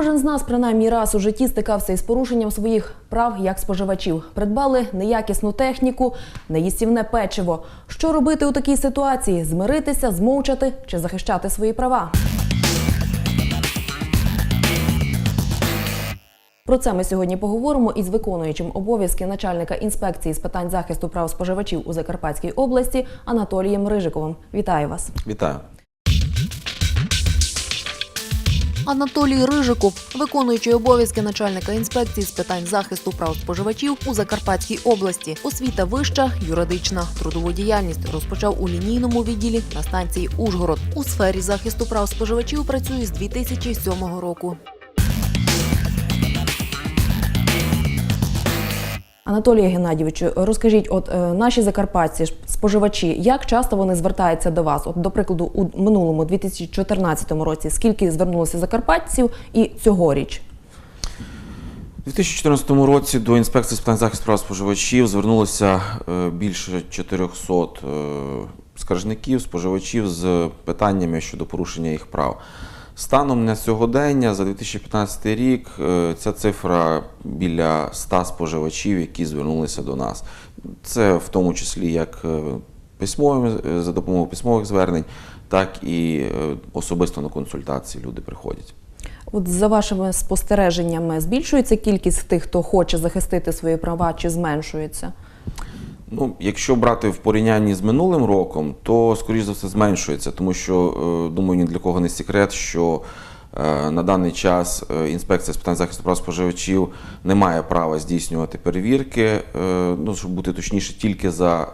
Кожен з нас принаймні раз у житті стикався із порушенням своїх прав як споживачів. Придбали неякісну техніку, неїстівне печиво. Що робити у такій ситуації? Змиритися, змовчати чи захищати свої права? Про це ми сьогодні поговоримо із виконуючим обов'язки начальника інспекції з питань захисту прав споживачів у Закарпатській області Анатолієм Рижиковим. Вітаю вас! Вітаю. Анатолій Рижиков, виконуючий обов'язки начальника інспекції з питань захисту прав споживачів у Закарпатській області. Освіта вища, юридична, трудову діяльність розпочав у лінійному відділі на станції Ужгород. У сфері захисту прав споживачів працює з 2007 року. Анатолія Геннадійовичу, розкажіть, от е, наші закарпатці споживачі, як часто вони звертаються до вас? От, до прикладу, у минулому 2014 році, скільки звернулося закарпатців і цьогоріч? У 2014 році до інспекції з питань захисту прав споживачів звернулося е, більше 400 е, скаржників, споживачів з питаннями щодо порушення їх прав. Станом на сьогодення, за 2015 рік, е, ця цифра біля 100 споживачів, які звернулися до нас. Це в тому числі як е, письмовими, е, за допомогою письмових звернень, так і особисто на консультації люди приходять. От за вашими спостереженнями, збільшується кількість тих, хто хоче захистити свої права, чи зменшується? Ну, якщо брати в порівнянні з минулим роком, то скоріш за все зменшується, тому що е, думаю, ні для кого не секрет, що е, на даний час е, інспекція з питань захисту прав споживачів не має права здійснювати перевірки, ну щоб бути точніше, тільки за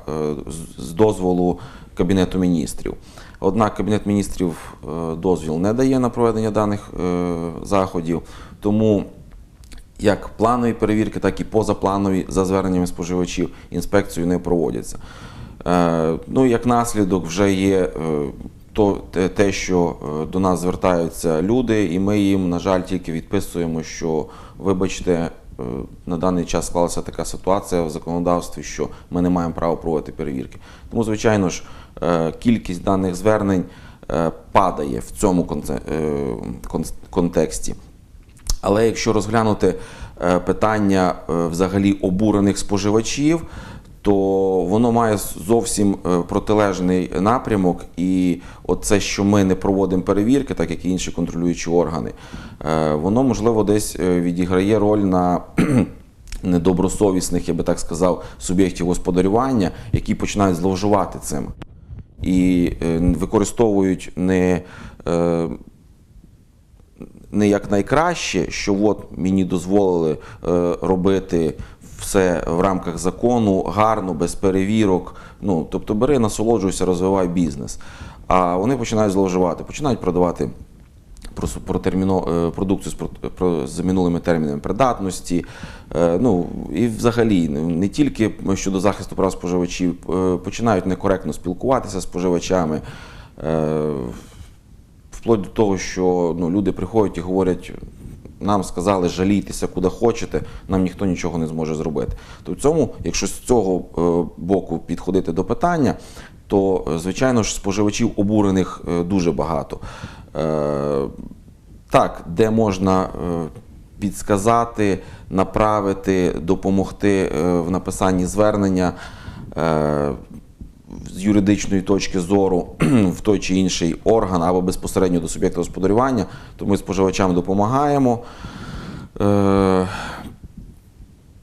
з- дозволу Кабінету міністрів. Однак Кабінет міністрів дозвіл не дає на проведення даних заходів, тому як планові перевірки, так і позапланові за зверненнями споживачів інспекцією не проводяться. Е, ну, як наслідок, вже є е, то, те, що е, до нас звертаються люди, і ми їм, на жаль, тільки відписуємо, що вибачте, на даний час склалася така ситуація в законодавстві, що ми не маємо права проводити перевірки. Тому, звичайно ж, кількість даних звернень падає в цьому контексті. Але якщо розглянути е, питання е, взагалі обурених споживачів, то воно має зовсім е, протилежний напрямок. І оце, що ми не проводимо перевірки, так як і інші контролюючі органи, воно можливо десь відіграє роль на недобросовісних, я би так сказав, суб'єктів господарювання, які починають зловживати цим і використовують не не як найкраще, що от мені дозволили е, робити все в рамках закону, гарно, без перевірок. Ну, тобто бери, насолоджуйся, розвивай бізнес. А вони починають зловживати, починають продавати е, продукцію з, минулими термінами придатності. Е, ну, і взагалі, не- не тільки щодо захисту прав споживачів, починають некоректно спілкуватися з споживачами. Вплоть до того, що ну, люди приходять і говорять, нам сказали жалійтеся куди хочете, нам ніхто нічого не зможе зробити. То в цьому, якщо з цього е, боку підходити до питання, то е, звичайно ж споживачів обурених е, дуже багато. Так, де можна підсказати, направити, допомогти в написанні звернення. З юридичної точки зору в той чи інший орган або безпосередньо до суб'єкта господарювання, то ми споживачам допомагаємо. Е,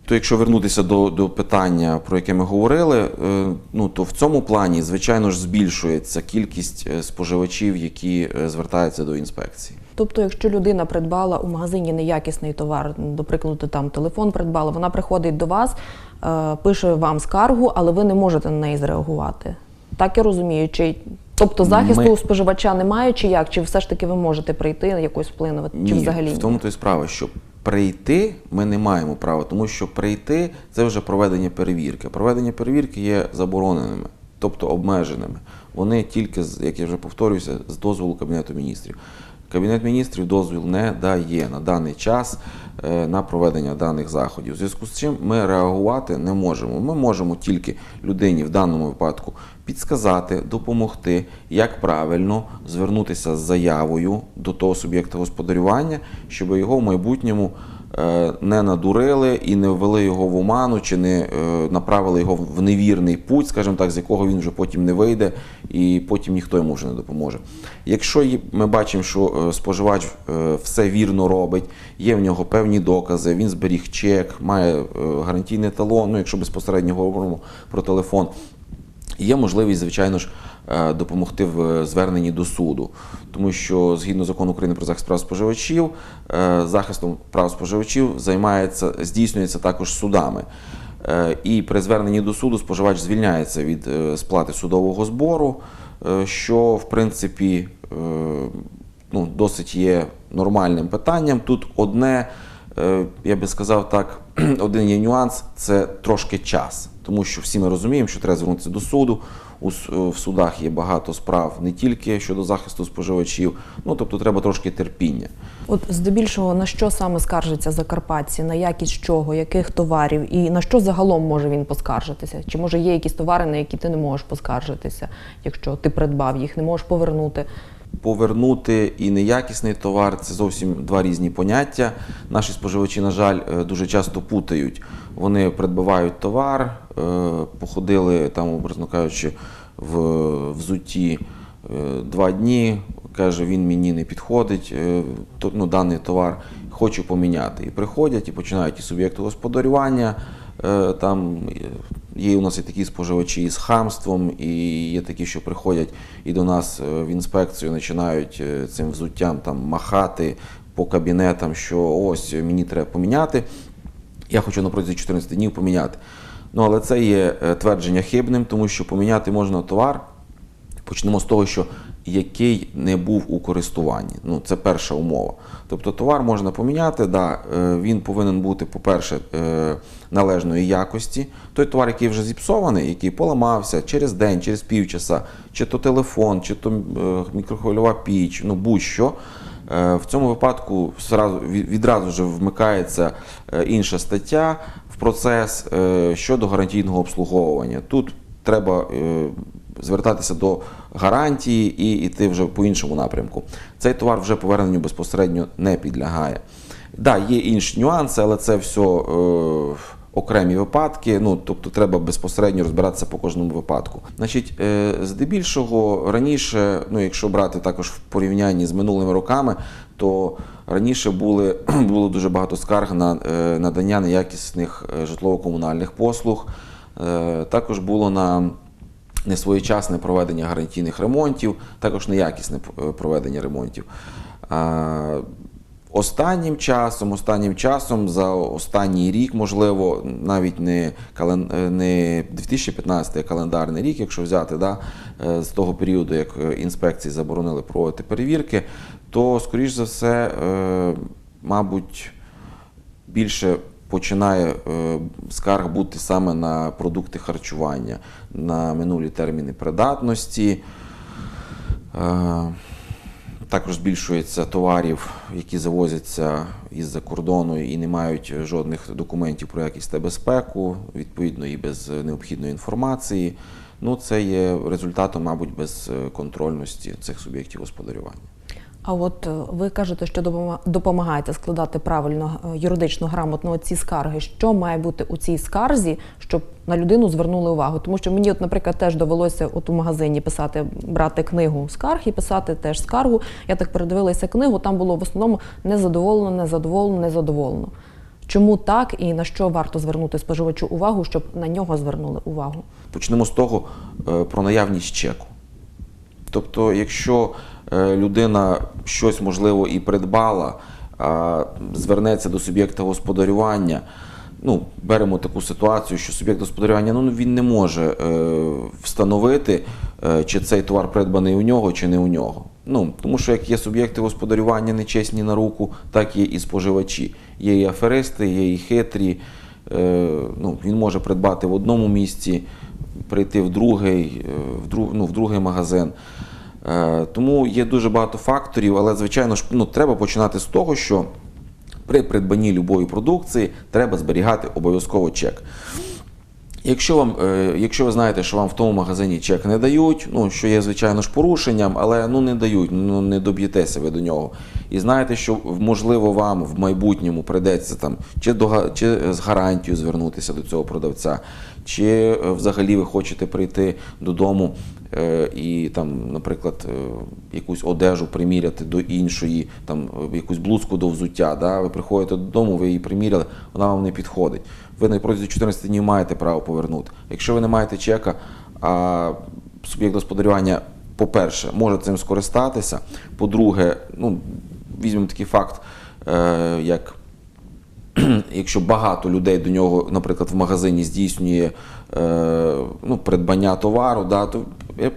То якщо вернутися до, до питання, про яке ми говорили, е, ну то в цьому плані, звичайно ж, збільшується кількість е, споживачів, які звертаються до інспекції. Тобто, якщо людина придбала у магазині неякісний товар, до прикладу, там телефон придбала, вона приходить до вас, пише вам скаргу, але ви не можете на неї зреагувати. Так я розумію, чи тобто захисту Ми- у споживача немає, чи як? Чи все ж таки ви можете прийти якось вплинувати, чи Ні, взагалі в тому то й справа, що прийти ми не маємо права, тому що прийти це вже проведення перевірки. Проведення перевірки є забороненими, тобто обмеженими. Вони тільки, як я вже повторююся, з дозволу Кабінету міністрів. Кабінет міністрів дозвіл не дає на даний час е, на проведення даних заходів. У зв'язку з чим ми реагувати не можемо. Ми можемо тільки людині в даному випадку підсказати, допомогти, як правильно звернутися з заявою до того суб'єкта господарювання, щоб його в майбутньому е, не надурили і не ввели його в оману, чи не е, направили його в невірний путь, скажімо так, з якого він вже потім не вийде, і потім ніхто йому вже не допоможе. Якщо ми бачимо, що е, споживач е, все вірно робить, є в нього певні докази, він зберіг чек, має е, гарантійний талон, ну якщо безпосередньо говоримо про телефон. Є можливість, звичайно ж, е, допомогти в зверненні до суду, тому що згідно закону України про захист прав споживачів, е, захистом прав споживачів займається, здійснюється також судами. Е, І при зверненні до суду споживач звільняється від сплати судового збору, що в принципі ну, досить є нормальним питанням. Тут одне, я би сказав так, один є нюанс це трошки час. Тому що всі ми розуміємо, що треба звернутися до суду. У е, в судах є багато справ не тільки щодо захисту споживачів, ну тобто треба трошки терпіння. От здебільшого на що саме скаржиться закарпатці, на якість чого, яких товарів і на що загалом може він поскаржитися? Чи може є якісь товари, на які ти не можеш поскаржитися, якщо ти придбав їх, не можеш повернути? Повернути і неякісний товар це зовсім два різні поняття. Наші споживачі, на жаль, е, дуже часто путають. Вони придбавають товар, е, походили там, образно кажучи, в взутті е, два дні. Каже, він мені не підходить, ну, даний товар хочу поміняти. І приходять і починають і суб'єкти господарювання. Е, Там є у нас і такі споживачі із хамством, і є такі, що приходять і до нас е, в інспекцію починають е, цим взуттям там махати по кабінетам, що ось мені треба поміняти. Я хочу на протязі 14 днів поміняти. Ну, але це є твердження хибним, тому що поміняти можна товар. Почнемо з того, що який не був у користуванні. Ну, це перша умова. Тобто товар можна поміняти, да, е, він повинен бути, по-перше, е, належної якості. Той товар, який вже зіпсований, який поламався через день, через півчаса, чи то телефон, чи то е, мікрохвильова піч, ну будь-що. В цьому випадку відразу вже вмикається інша стаття в процес щодо гарантійного обслуговування. Тут треба звертатися до гарантії і йти вже по іншому напрямку. Цей товар вже поверненню безпосередньо не підлягає. Да, є інші нюанси, але це все е, окремі випадки. Ну, тобто треба безпосередньо розбиратися по кожному випадку. Значить, е, здебільшого раніше, ну якщо брати також в порівнянні з минулими роками, то раніше були, було дуже багато скарг на е, надання неякісних е, житлово-комунальних послуг. Е, також було на несвоєчасне проведення гарантійних ремонтів, також неякісне е, проведення ремонтів. Останнім часом, останнім часом, за останній рік, можливо, навіть не, кален... е, не 2015 а календарний рік, якщо взяти да, е, з того періоду, як інспекції заборонили проводити перевірки, то, скоріш за все, мабуть, більше починає е, скарг бути саме на продукти харчування, на минулі терміни придатності. Е, також збільшується товарів, які завозяться із-за кордону і не мають жодних документів про якість та безпеку, відповідно, і без необхідної інформації. Ну, це є результатом, мабуть, безконтрольності цих суб'єктів господарювання. А от е, ви кажете, що допома- допомагаєте складати правильно е, юридично грамотно ці скарги. Що має бути у цій скарзі, щоб на людину звернули увагу? Тому що мені, от, наприклад, теж довелося от у магазині писати, брати книгу скарг і писати теж скаргу. Я так передивилася книгу. Там було в основному незадоволено, незадоволено, незадоволено. Чому так і на що варто звернути споживачу увагу, щоб на нього звернули увагу? Почнемо з того е, про наявність чеку. Тобто, якщо людина щось можливо і придбала, звернеться до суб'єкта господарювання, ну, беремо таку ситуацію, що суб'єкт господарювання ну, він не може е, встановити, е, чи цей товар придбаний у нього, чи не у нього. Ну, тому що як є суб'єкти господарювання нечесні на руку, так є і споживачі. Є і аферисти, є і хитрі. Е, ну, він може придбати в одному місці, прийти в другий, е, в, друг, ну, в другий магазин. Е, Тому є дуже багато факторів, але звичайно ж ну, треба починати з того, що при придбанні любої продукції треба зберігати обов'язково чек. Якщо вам, е, якщо ви знаєте, що вам в тому магазині чек не дають, ну що є звичайно ж порушенням, але ну не дають, ну не доб'єтеся ви до нього. І знаєте, що можливо вам в майбутньому прийдеться там чи до чи з гарантією звернутися до цього продавця, чи е, взагалі ви хочете прийти додому і там, наприклад, е, якусь одежу приміряти до іншої, там е, якусь блузку до взуття. Да? Ви приходите додому, ви її приміряли, вона вам не підходить. Ви на протязі 14 днів маєте право повернути. Якщо ви не маєте чека, а суб'єкт господарювання, по-перше, може цим скористатися. По-друге, ну, візьмемо такий факт, е, як якщо багато людей до нього, наприклад, в магазині здійснює е, ну, придбання товару, да, то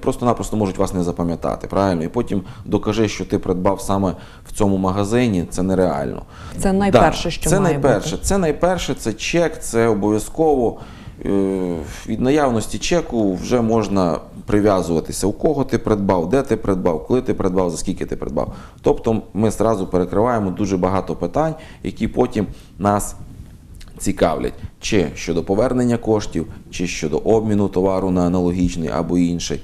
просто-напросто можуть вас не запам'ятати, правильно? І потім докажи, що ти придбав саме в цьому магазині, це нереально. Це найперше, що це має найперше. бути. Це найперше, це чек, це обов'язково. Е, Від наявності чеку вже можна прив'язуватися, у кого ти придбав, де ти придбав, коли ти придбав, за скільки ти придбав. Тобто ми зразу перекриваємо дуже багато питань, які потім нас цікавлять, чи щодо повернення коштів, чи щодо обміну товару на аналогічний або інший.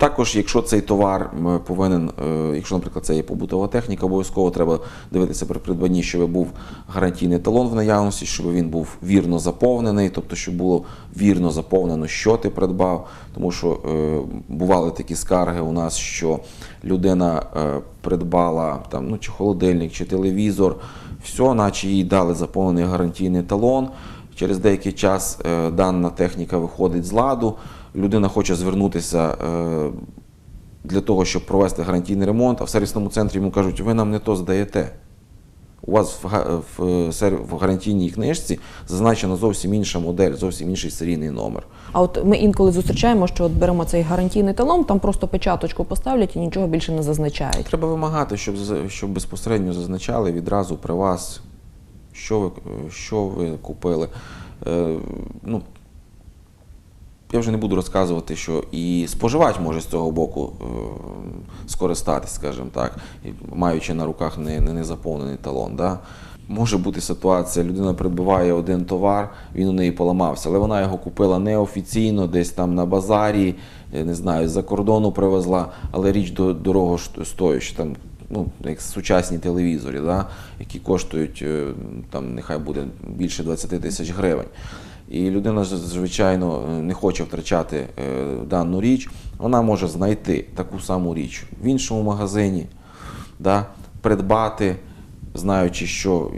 Також, якщо цей товар повинен, е, якщо, наприклад, це є побутова техніка, обов'язково треба дивитися при придбанні, щоб був гарантійний талон в наявності, щоб він був вірно заповнений, тобто, щоб було вірно заповнено, що ти придбав. Тому що е, бували такі скарги у нас, що людина е, придбала там, ну, чи холодильник, чи телевізор, все, наче їй дали заповнений гарантійний талон. Через деякий час дана техніка виходить з ладу. Людина хоче звернутися е, для того, щоб провести гарантійний ремонт, а в сервісному центрі йому кажуть, ви нам не то здаєте. У вас сер- в гарантійній книжці зазначена зовсім інша модель, зовсім інший серійний номер. А от ми інколи зустрічаємо, що от беремо цей гарантійний талон, там просто печаточку поставлять і нічого більше не зазначають. Треба вимагати, щоб, щоб безпосередньо зазначали відразу при вас, що ви, що ви купили. Е, ну, я вже не буду розказувати, що і споживач може з цього боку е, скористатись, скажімо так, маючи на руках не, не, не заповнений талон. Да? Може бути ситуація, людина придбаває один товар, він у неї поламався, але вона його купила неофіційно, десь там на базарі, не знаю, з-за кордону привезла, але річ до дорого стоїть, там, ну, як сучасні телевізори, да? які коштують, е, там, нехай буде більше 20 тисяч гривень. І людина, звичайно, не хоче втрачати е, дану річ, вона може знайти таку саму річ в іншому магазині, да, придбати, знаючи, що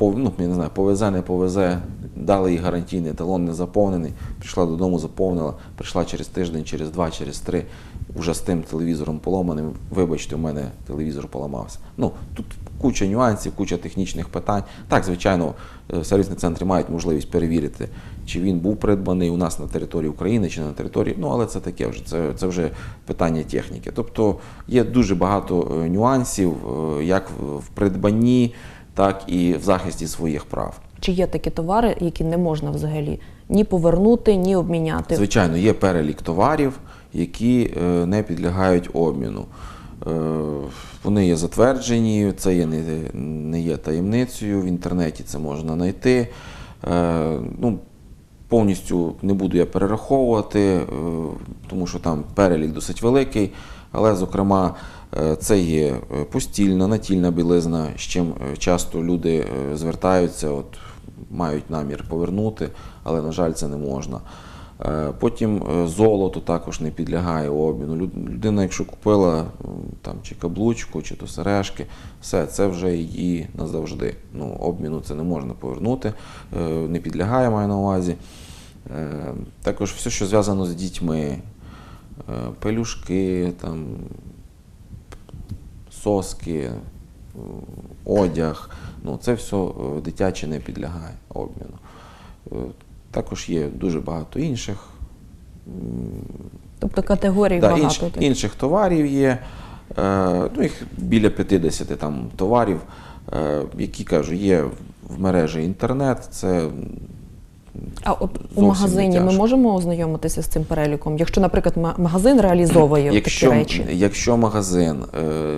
ну, я не знаю, повезе, не повезе, дали їй гарантійний талон не заповнений, прийшла додому, заповнила, прийшла через тиждень, через два, через три, вже з тим телевізором поломаним. Вибачте, у мене телевізор поламався. Ну, тут куча нюансів, куча технічних питань. Так, звичайно, е, сервісні центри мають можливість перевірити, чи він був придбаний у нас на території України чи на території. Ну, але це таке вже, це, це вже питання техніки. Тобто є дуже багато е, нюансів, е, як в придбанні, так і в захисті своїх прав. Чи є такі товари, які не можна взагалі ні повернути, ні обміняти? Звичайно, є перелік товарів, які е, не підлягають обміну. Е, Вони є затверджені, це є не, не є таємницею. В інтернеті це можна знайти. Е, Ну, повністю не буду я перераховувати, тому що там перелік досить великий. Але, зокрема, це є е, постільна, натільна білизна, з чим е, часто люди е, звертаються, от, мають намір повернути, але, на жаль, це не можна. Е, Потім е, золото також не підлягає обміну. Людина, якщо купила там, чи каблучку, чи то сережки, все, це вже її назавжди. Ну, обміну це не можна повернути, е, не підлягає, маю на увазі. Е, Також все, що зв'язано з дітьми, е, пелюшки, там, соски, е, одяг, ну, це все е, дитяче не підлягає обміну. Е, Також є дуже багато інших Тобто категорій Да, багато. інш, інших товарів є. Ну, їх біля 50 там, товарів, які кажу, є в мережі інтернет. Це А у магазині ми можемо ознайомитися з цим переліком? Якщо, наприклад, магазин реалізовує якщо, такі речі. якщо магазин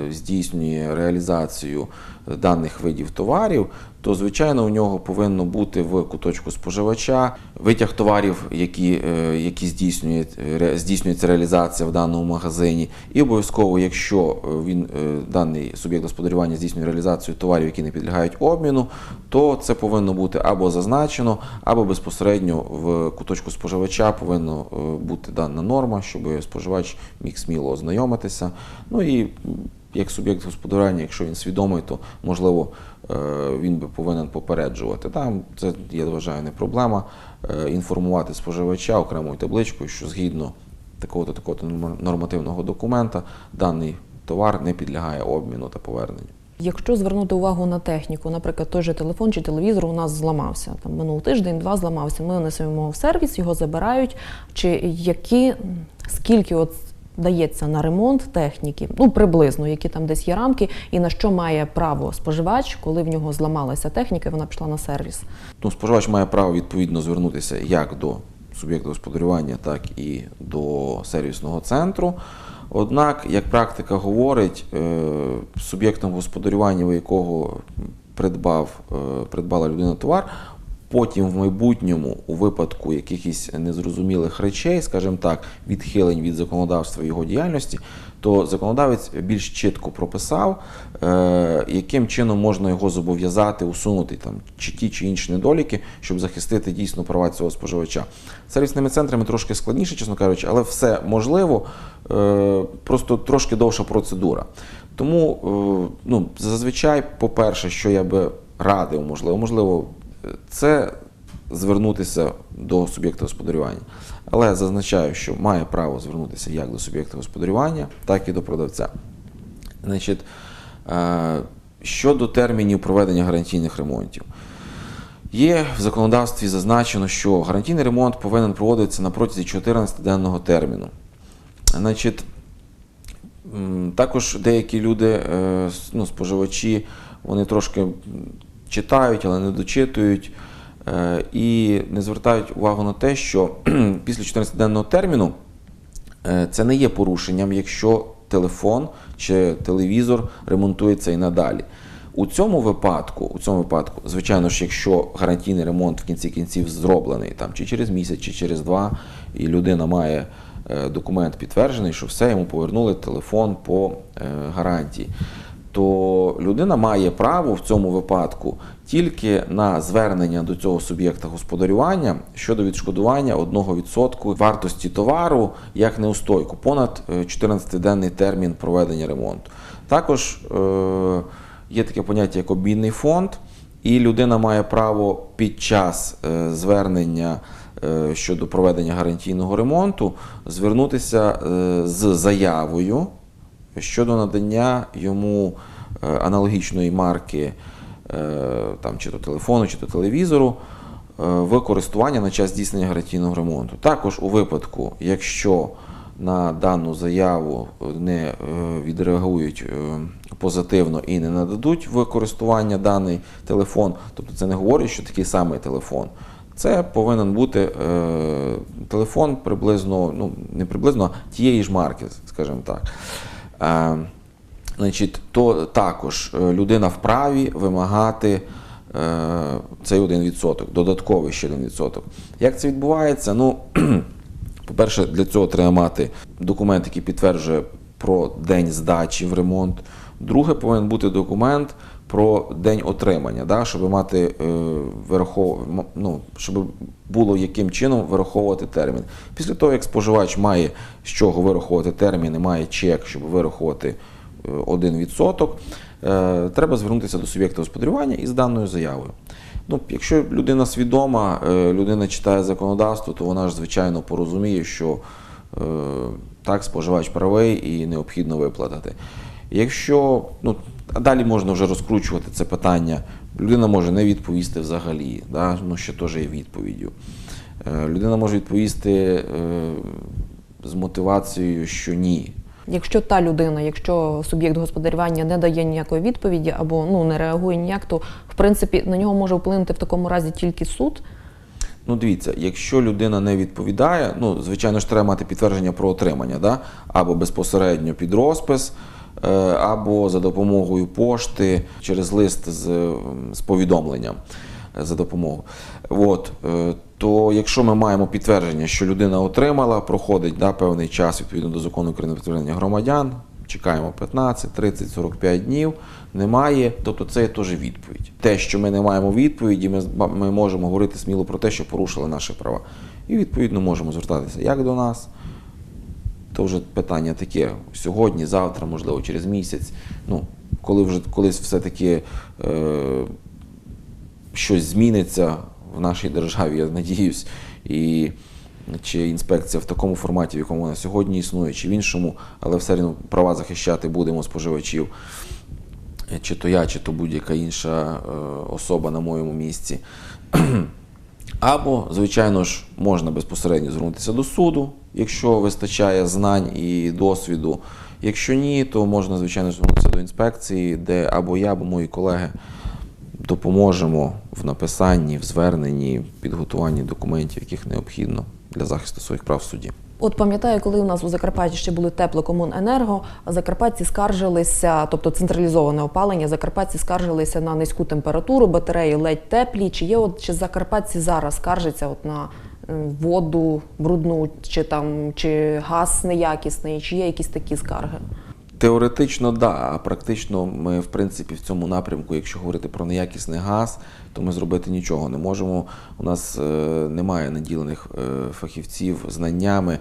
е, здійснює реалізацію даних видів товарів, то звичайно у нього повинно бути в куточку споживача витяг товарів, які, е, які здійснює, ре- здійснюється реалізація в даному магазині. І обов'язково, якщо е, він е, даний суб'єкт господарювання здійснює реалізацію товарів, які не підлягають обміну, то це повинно бути або зазначено, або безпосередньо в куточку споживача повинна е, бути дана норма, щоб споживач міг сміло ознайомитися. Ну і як суб'єкт господарювання, якщо він свідомий, то можливо е, він би повинен попереджувати. Там це я вважаю не проблема. е, Інформувати споживача окремою табличкою, що згідно такого-то такого нормативного документа даний товар не підлягає обміну та поверненню. Якщо звернути увагу на техніку, наприклад, той же телефон чи телевізор у нас зламався. Там минув тиждень, два зламався. Ми несемо в сервіс, його забирають. Чи які скільки от дається на ремонт техніки? Ну приблизно, які там десь є рамки, і на що має право споживач, коли в нього зламалася техніка, і вона пішла на сервіс? Ну, споживач має право відповідно звернутися як до суб'єкта господарювання, так і до сервісного центру. Однак, як практика говорить, е, суб'єктом господарювання, у якого придбав, е, придбала людина товар, потім в майбутньому, у випадку якихось незрозумілих речей, скажімо так, відхилень від законодавства його діяльності, то законодавець більш чітко прописав, яким чином можна його зобов'язати усунути там чи ті чи інші недоліки, щоб захистити дійсно права цього споживача. Сервісними центрами трошки складніше, чесно кажучи, але все можливо, е, просто трошки довша процедура. Тому е, ну, зазвичай, по-перше, що я би радив, можливо, можливо, е, це звернутися до суб'єкта господарювання. Але зазначаю, що має право звернутися як до суб'єкта господарювання, так і до продавця. Значить, е, щодо термінів проведення гарантійних ремонтів. Є в законодавстві зазначено, що гарантійний ремонт повинен проводитися на протязі 14-денного терміну. Значить, також деякі люди, е, ну, споживачі, вони трошки читають, але не дочитують е, і не звертають увагу на те, що після 14-денного терміну Е, Це не є порушенням, якщо телефон чи телевізор ремонтується і надалі. У цьому випадку, у цьому випадку, звичайно ж, якщо гарантійний ремонт в кінці кінців зроблений там чи через місяць, чи через два, і людина має е, документ підтверджений, що все йому повернули телефон по е, гарантії, то людина має право в цьому випадку тільки на звернення до цього суб'єкта господарювання щодо відшкодування 1% вартості товару як неустойку понад е, 14-денний термін проведення ремонту. Також е, є таке поняття як обмінний фонд, і людина має право під час е, звернення е, щодо проведення гарантійного ремонту звернутися е, з заявою щодо надання йому е, аналогічної марки е, там, чи то телефону, чи то телевізору е, в користування на час здійснення гарантійного ремонту. Також у випадку, якщо на дану заяву не відреагують позитивно і не нададуть в користування даний телефон, тобто це не говорить, що такий самий телефон. Це повинен бути телефон приблизно, ну не приблизно, а тієї ж марки, скажімо так. Е, значить, то також е, людина вправі вимагати е, цей 1%, додатковий ще 1%. Як це відбувається? Ну, по-перше, для цього треба мати документ, який підтверджує про день здачі в ремонт. Друге, повинен бути документ про день отримання, да, щоб мати е, вирахов... ну, щоб було яким чином вираховувати термін. Після того, як споживач має з чого вираховувати термін і має чек, щоб вирахувати е, 1%, е, треба звернутися до суб'єкта господарювання із даною заявою. Ну, якщо людина свідома, е, людина читає законодавство, то вона ж звичайно порозуміє, що е, так, споживач правий і необхідно виплатити. Якщо ну, а далі можна вже розкручувати це питання, людина може не відповісти взагалі, да? ну, що теж є відповіддю. Е, Людина може відповісти е, з мотивацією, що ні. Якщо та людина, якщо суб'єкт господарювання не дає ніякої відповіді або ну не реагує ніяк, то в принципі на нього може вплинути в такому разі тільки суд. Ну, дивіться, якщо людина не відповідає, ну, звичайно ж, треба мати підтвердження про отримання, да? або безпосередньо під розпис, або за допомогою пошти через лист з, з повідомленням е, за допомогою. От, е, то якщо ми маємо підтвердження, що людина отримала, проходить да, певний час відповідно до закону України підтвердження громадян, чекаємо 15, 30, 45 днів, немає, тобто це є теж відповідь. Те, що ми не маємо відповіді, ми, ми можемо говорити сміло про те, що порушили наші права. І відповідно можемо звертатися як до нас, то вже питання таке сьогодні, завтра, можливо, через місяць. Ну, коли вже колись все-таки е, щось зміниться в нашій державі, я надіюсь, і чи інспекція в такому форматі, в якому вона сьогодні існує, чи в іншому, але все одно права захищати будемо споживачів, чи то я, чи то будь-яка інша е, особа на моєму місці. Або, звичайно ж, можна безпосередньо звернутися до суду, якщо вистачає знань і досвіду. Якщо ні, то можна, звичайно, звернутися до інспекції, де або я, або мої колеги допоможемо в написанні, в зверненні, підготуванні документів, яких необхідно для захисту своїх прав в суді. От пам'ятаю, коли у нас у Закарпатті ще були теплокомуненерго, закарпатці скаржилися, тобто централізоване опалення, закарпатці скаржилися на низьку температуру, батареї ледь теплі. Чи є от чи закарпатці зараз скаржаться от на воду брудну, чи там чи газ неякісний, чи є якісь такі скарги? Теоретично, да, а практично ми, в принципі, в цьому напрямку, якщо говорити про неякісний газ, то ми зробити нічого не можемо. У нас е, немає наділених е, фахівців знаннями,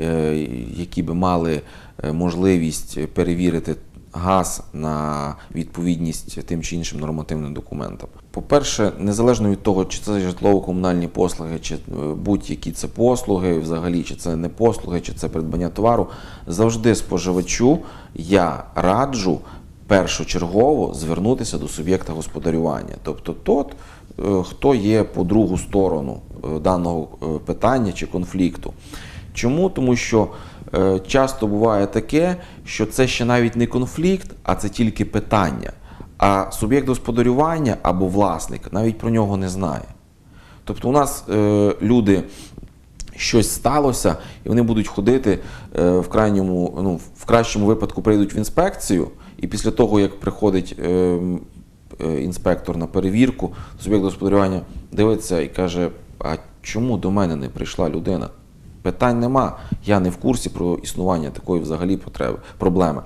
е, які би мали е, можливість перевірити газ на відповідність тим чи іншим нормативним документам. По-перше, незалежно від того, чи це житлово-комунальні послуги, чи е, будь-які це послуги, взагалі, чи це не послуги, чи це придбання товару, завжди споживачу я раджу першочергово звернутися до суб'єкта господарювання, тобто тот, е, хто є по другу сторону е, даного питання чи конфлікту. Чому? Тому що часто буває таке, що це ще навіть не конфлікт, а це тільки питання. А суб'єкт господарювання або власник навіть про нього не знає. Тобто у нас е, люди щось сталося, і вони будуть ходити е, в крайньому, ну, в кращому випадку прийдуть в інспекцію, і після того, як приходить е, е, інспектор на перевірку, суб'єкт господарювання дивиться і каже: а чому до мене не прийшла людина? Питань нема. Я не в курсі про існування такої взагалі потреби, проблеми.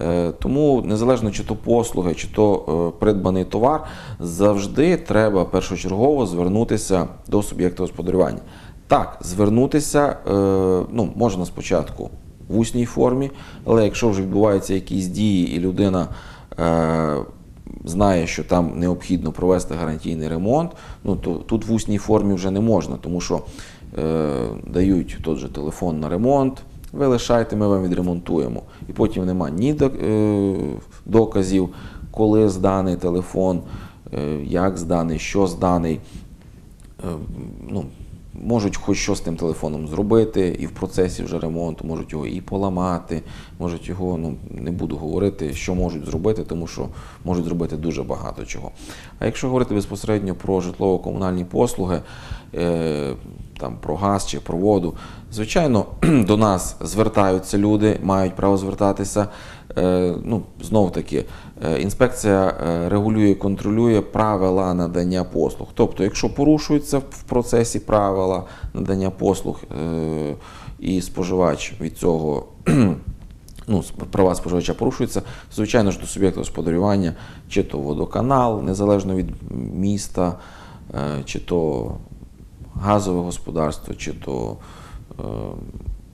Е, Тому незалежно чи то послуги, чи то е, придбаний товар, завжди треба першочергово звернутися до суб'єкта господарювання. Так, звернутися е, ну, можна спочатку в усній формі, але якщо вже відбуваються якісь дії і людина знає, що там необхідно провести гарантійний ремонт, ну то тут в усній формі вже не можна, тому що дають тот же телефон на ремонт, ви лишайте, ми вам відремонтуємо. І потім нема ні е, доказів, коли зданий телефон, е, як зданий, що зданий. Е, ну, можуть хоч що з тим телефоном зробити, і в процесі вже ремонту можуть його і поламати, можуть його, ну не буду говорити, що можуть зробити, тому що можуть зробити дуже багато чого. А якщо говорити безпосередньо про житлово-комунальні послуги, е, там про газ чи про воду, звичайно, до нас звертаються люди, мають право звертатися. Е, ну, знов таки, е, інспекція е, регулює контролює правила надання послуг. Тобто, якщо порушуються в процесі правила надання послуг, і споживач від цього. Ну, права споживача порушуються, звичайно ж, до суб'єкта господарювання, чи то водоканал, незалежно від міста, чи то газове господарство, чи то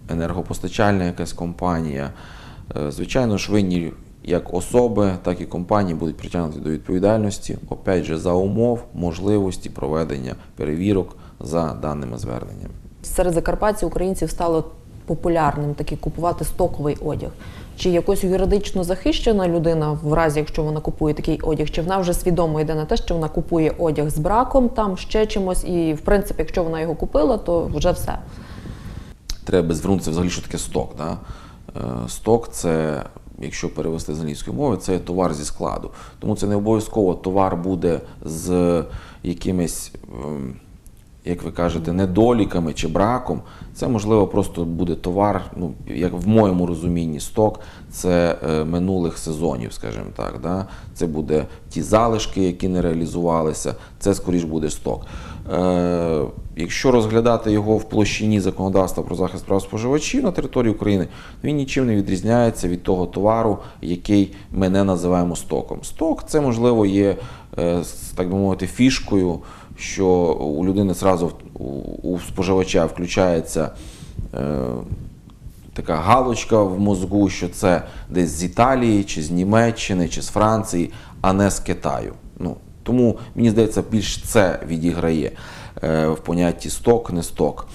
енергопостачальна якась компанія. Е, Звичайно ж, винні як особи, так і компанії будуть притягнуті до відповідальності, опять же, за умов можливості проведення перевірок за даними зверненнями. Серед закарпатців українців стало популярним таки купувати стоковий одяг. Чи якось юридично захищена людина в разі, якщо вона купує такий одяг, чи вона вже свідомо йде на те, що вона купує одяг з браком, там ще чимось, і в принципі, якщо вона його купила, то вже все. Треба звернутися взагалі, що таке сток. Да? Е, Сток це, якщо перевести з англійської мови, це товар зі складу. Тому це не обов'язково товар буде з якимись, ем, як ви кажете, недоліками чи браком, це можливо просто буде товар, ну як в моєму розумінні, сток це е, минулих сезонів, скажімо так. Да? Це буде ті залишки, які не реалізувалися, це скоріш буде сток. Е, якщо розглядати його в площині законодавства про захист прав споживачів на території України, він нічим не відрізняється від того товару, який ми не називаємо стоком. Сток це можливо є, е, так би мовити, фішкою, що у людини зразу у, у споживача включається. Е, така галочка в мозку, що це десь з Італії, чи з Німеччини, чи з Франції, а не з Китаю. Тому мені здається, більш це відіграє е, в понятті сток, не сток.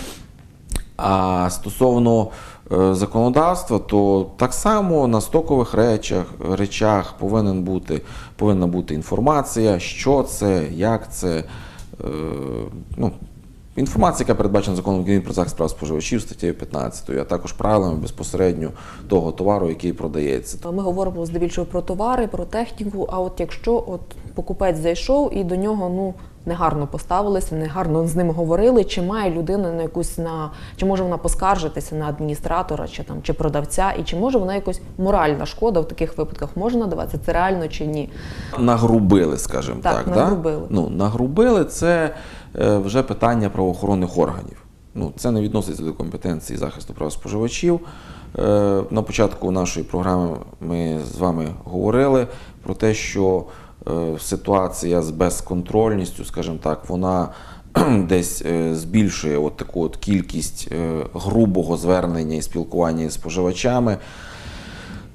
А стосовно е, законодавства, то так само на стокових речах, речах повинен бути, повинна бути інформація, що це, як це. Е, ну, інформація, яка передбачена законом України про захист прав споживачів статтею 15, а також правилами безпосередньо того товару, який продається. Ми говоримо здебільшого про товари, про техніку. А от якщо от покупець зайшов і до нього ну негарно поставилися, негарно з ним говорили, чи має людина на якусь на чи може вона поскаржитися на адміністратора, чи там чи продавця, і чи може вона якось моральна шкода в таких випадках може надаватися? Це реально чи ні? Нагрубили, скажімо Так, так. нагрубили. Да? Ну, нагрубили це вже питання правоохоронних органів. Ну, це не відноситься до компетенції захисту прав споживачів. Е, на початку нашої програми ми з вами говорили про те, що е, ситуація з безконтрольністю, скажімо так, вона десь е, збільшує от таку от кількість е, грубого звернення і спілкування із споживачами.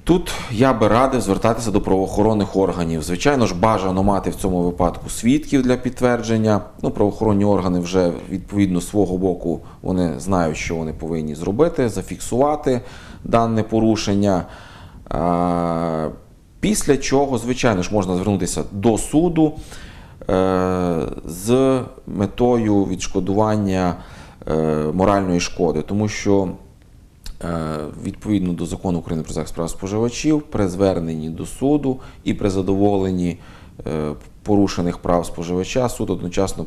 Тут я би радив звертатися до правоохоронних органів. Звичайно ж, бажано мати в цьому випадку свідків для підтвердження. Ну, правоохоронні органи вже відповідно свого боку вони знають, що вони повинні зробити, зафіксувати дане порушення. Після чого, звичайно ж, можна звернутися до суду е, з метою відшкодування е, моральної шкоди, тому що відповідно до закону України про захист прав споживачів при зверненні до суду і при задоволенні е, порушених прав споживача суд одночасно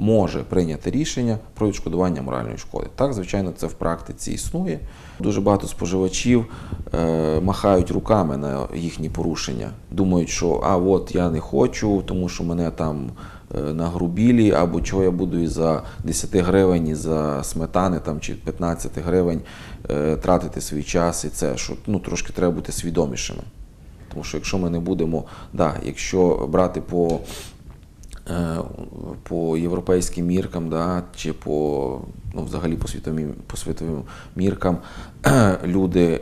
може прийняти рішення про відшкодування моральної шкоди. Так, звичайно, це в практиці існує. Дуже багато споживачів е, махають руками на їхні порушення, думають, що а от я не хочу, тому що мене там е, нагрубілі, або чого я буду із за 10 гривень, і за сметани там, чи 15 гривень е, тратити свій час і це, що ну, трошки треба бути свідомішими. Тому що якщо ми не будемо, да, якщо брати по, е, по європейським міркам, да, чи по, ну, взагалі по світовим, по світовим міркам, люди,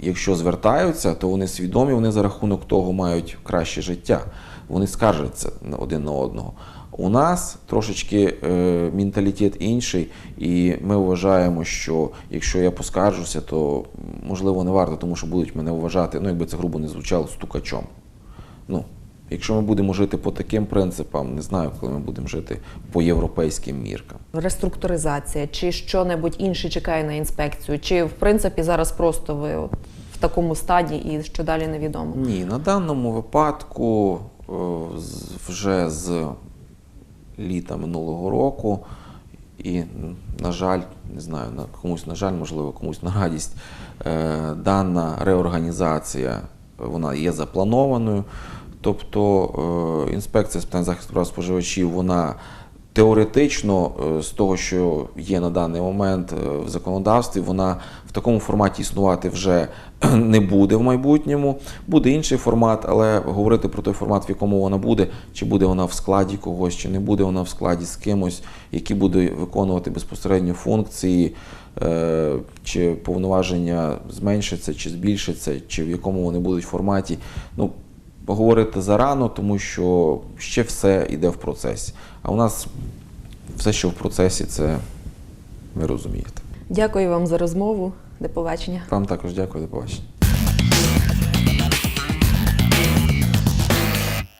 якщо звертаються, то вони свідомі, вони за рахунок того мають краще життя. Вони скаржаться один на одного. У нас трошечки е, менталітет інший, і ми вважаємо, що якщо я поскаржуся, то можливо не варто, тому що будуть мене вважати, ну якби це грубо не звучало, стукачом. Ну, якщо ми будемо жити по таким принципам, не знаю, коли ми будемо жити по європейським міркам. Реструктуризація, чи що-небудь інше чекає на інспекцію, чи в принципі зараз просто ви от в такому стадії і що далі невідомо? Ні, на даному випадку вже з літа минулого року, і, на жаль, не знаю, на комусь, на жаль, можливо, комусь на радість, е, дана реорганізація вона є запланованою. Тобто е, інспекція з питань захисту прав споживачів, вона теоретично, е, з того, що є на даний момент в законодавстві, вона в такому форматі існувати вже не буде в майбутньому. Буде інший формат, але говорити про той формат, в якому вона буде, чи буде вона в складі когось, чи не буде вона в складі з кимось, які буде виконувати безпосередньо функції, е, чи повноваження зменшиться, чи збільшиться, чи в якому вони будуть форматі. Ну, говорити зарано, тому що ще все йде в процесі. А у нас все, що в процесі, це ви розумієте. Дякую вам за розмову. До побачення. Вам також дякую, до побачення.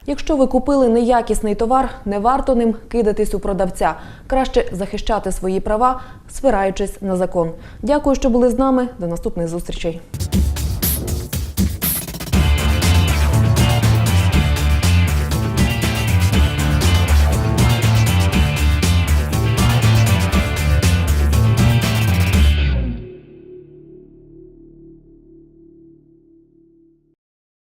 Якщо ви купили неякісний товар, не варто ним кидатись у продавця. Краще захищати свої права, спираючись на закон. Дякую, що були з нами. До наступних зустрічей.